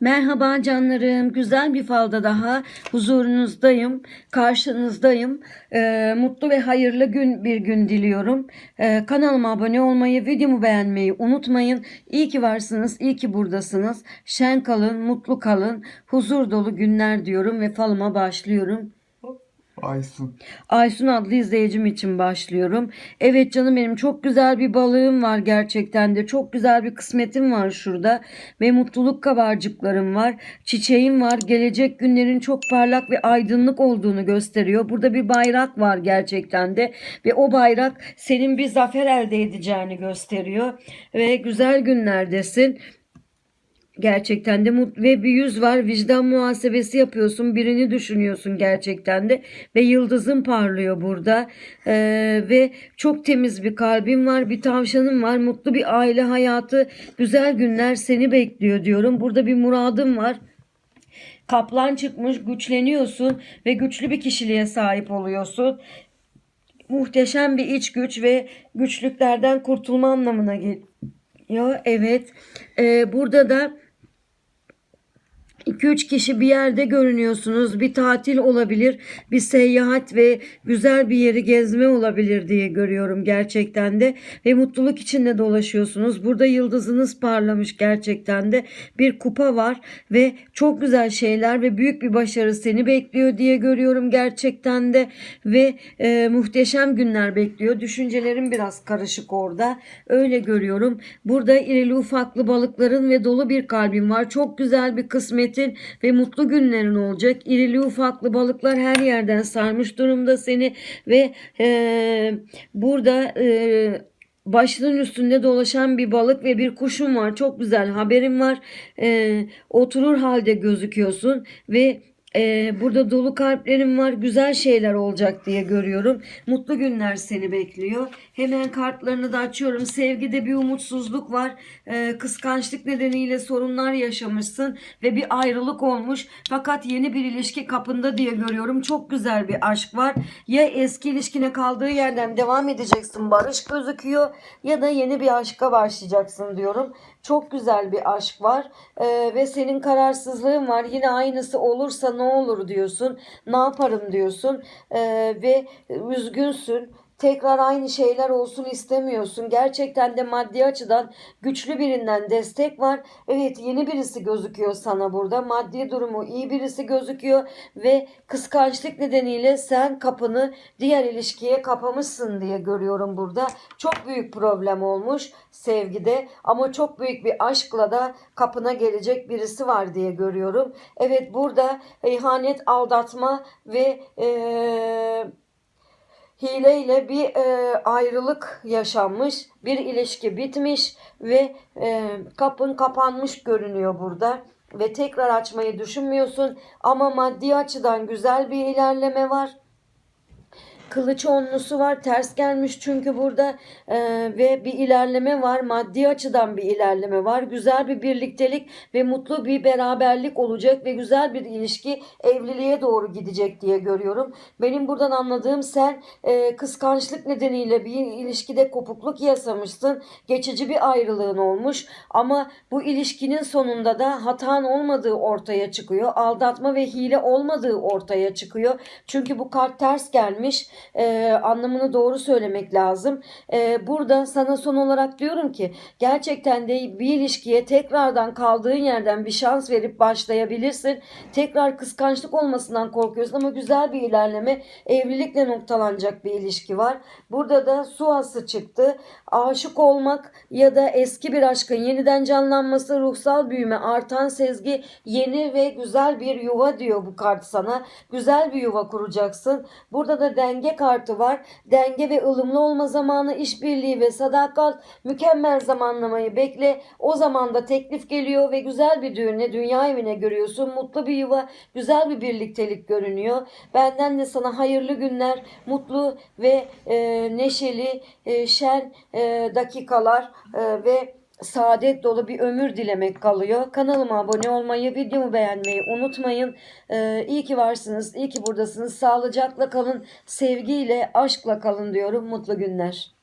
Merhaba canlarım. Güzel bir falda daha huzurunuzdayım. Karşınızdayım. Ee, mutlu ve hayırlı gün bir gün diliyorum. Ee, kanalıma abone olmayı, videomu beğenmeyi unutmayın. İyi ki varsınız, iyi ki buradasınız. Şen kalın, mutlu kalın. Huzur dolu günler diyorum ve falıma başlıyorum. Aysun. Aysun adlı izleyicim için başlıyorum. Evet canım benim çok güzel bir balığım var gerçekten de. Çok güzel bir kısmetim var şurada. Ve mutluluk kabarcıklarım var. Çiçeğim var. Gelecek günlerin çok parlak ve aydınlık olduğunu gösteriyor. Burada bir bayrak var gerçekten de. Ve o bayrak senin bir zafer elde edeceğini gösteriyor. Ve güzel günlerdesin. Gerçekten de ve bir yüz var. Vicdan muhasebesi yapıyorsun. Birini düşünüyorsun gerçekten de. Ve yıldızın parlıyor burada. Ee, ve çok temiz bir kalbin var. Bir tavşanın var. Mutlu bir aile hayatı. Güzel günler seni bekliyor diyorum. Burada bir muradım var. Kaplan çıkmış. Güçleniyorsun. Ve güçlü bir kişiliğe sahip oluyorsun. Muhteşem bir iç güç ve güçlüklerden kurtulma anlamına geliyor. Evet. Ee, burada da 2-3 kişi bir yerde görünüyorsunuz. Bir tatil olabilir, bir seyahat ve güzel bir yeri gezme olabilir diye görüyorum gerçekten de. Ve mutluluk içinde dolaşıyorsunuz. Burada yıldızınız parlamış gerçekten de. Bir kupa var ve çok güzel şeyler ve büyük bir başarı seni bekliyor diye görüyorum gerçekten de. Ve e, muhteşem günler bekliyor. Düşüncelerim biraz karışık orada. Öyle görüyorum. Burada irili ufaklı balıkların ve dolu bir kalbin var. Çok güzel bir kısmetin ve mutlu günlerin olacak. İrili ufaklı balıklar her yerden sarmış durumda seni ve e, burada e, başının üstünde dolaşan bir balık ve bir kuşun var. Çok güzel haberim var. E, oturur halde gözüküyorsun ve e, burada dolu kalplerim var. Güzel şeyler olacak diye görüyorum. Mutlu günler seni bekliyor. Hemen kartlarını da açıyorum. Sevgide bir umutsuzluk var. E, kıskançlık nedeniyle sorunlar yaşamışsın ve bir ayrılık olmuş. Fakat yeni bir ilişki kapında diye görüyorum. Çok güzel bir aşk var. Ya eski ilişkine kaldığı yerden devam edeceksin. Barış gözüküyor ya da yeni bir aşka başlayacaksın diyorum. Çok güzel bir aşk var Ee, ve senin kararsızlığın var. Yine aynısı olursa ne olur diyorsun. Ne yaparım diyorsun Ee, ve üzgünsün. Tekrar aynı şeyler olsun istemiyorsun. Gerçekten de maddi açıdan güçlü birinden destek var. Evet yeni birisi gözüküyor sana burada. Maddi durumu iyi birisi gözüküyor ve kıskançlık nedeniyle sen kapını diğer ilişkiye kapamışsın diye görüyorum burada. Çok büyük problem olmuş sevgide ama çok büyük bir aşkla da kapına gelecek birisi var diye görüyorum. Evet burada ihanet, aldatma ve eee hileyle bir e, ayrılık yaşanmış, bir ilişki bitmiş ve e, kapın kapanmış görünüyor burada ve tekrar açmayı düşünmüyorsun ama maddi açıdan güzel bir ilerleme var. Kılıç onlusu var ters gelmiş çünkü burada e, ve bir ilerleme var maddi açıdan bir ilerleme var güzel bir birliktelik ve mutlu bir beraberlik olacak ve güzel bir ilişki evliliğe doğru gidecek diye görüyorum. Benim buradan anladığım sen e, kıskançlık nedeniyle bir ilişkide kopukluk yaşamışsın geçici bir ayrılığın olmuş ama bu ilişkinin sonunda da hatan olmadığı ortaya çıkıyor aldatma ve hile olmadığı ortaya çıkıyor çünkü bu kart ters gelmiş e, anlamını doğru söylemek lazım. E, burada sana son olarak diyorum ki gerçekten de bir ilişkiye tekrardan kaldığın yerden bir şans verip başlayabilirsin. Tekrar kıskançlık olmasından korkuyorsun ama güzel bir ilerleme evlilikle noktalanacak bir ilişki var. Burada da su ası çıktı. Aşık olmak ya da eski bir aşkın yeniden canlanması, ruhsal büyüme, artan sezgi, yeni ve güzel bir yuva diyor bu kart sana. Güzel bir yuva kuracaksın. Burada da denge kartı var. Denge ve ılımlı olma zamanı, işbirliği ve sadakat, mükemmel zamanlamayı bekle. O zaman da teklif geliyor ve güzel bir düğüne, dünya evine görüyorsun. Mutlu bir yuva, güzel bir birliktelik görünüyor. Benden de sana hayırlı günler, mutlu ve e, neşeli, e, şen e, dakikalar e, ve saadet dolu bir ömür dilemek kalıyor. Kanalıma abone olmayı, videomu beğenmeyi unutmayın. Ee, iyi ki varsınız, iyi ki buradasınız. Sağlıcakla kalın, sevgiyle, aşkla kalın diyorum. Mutlu günler.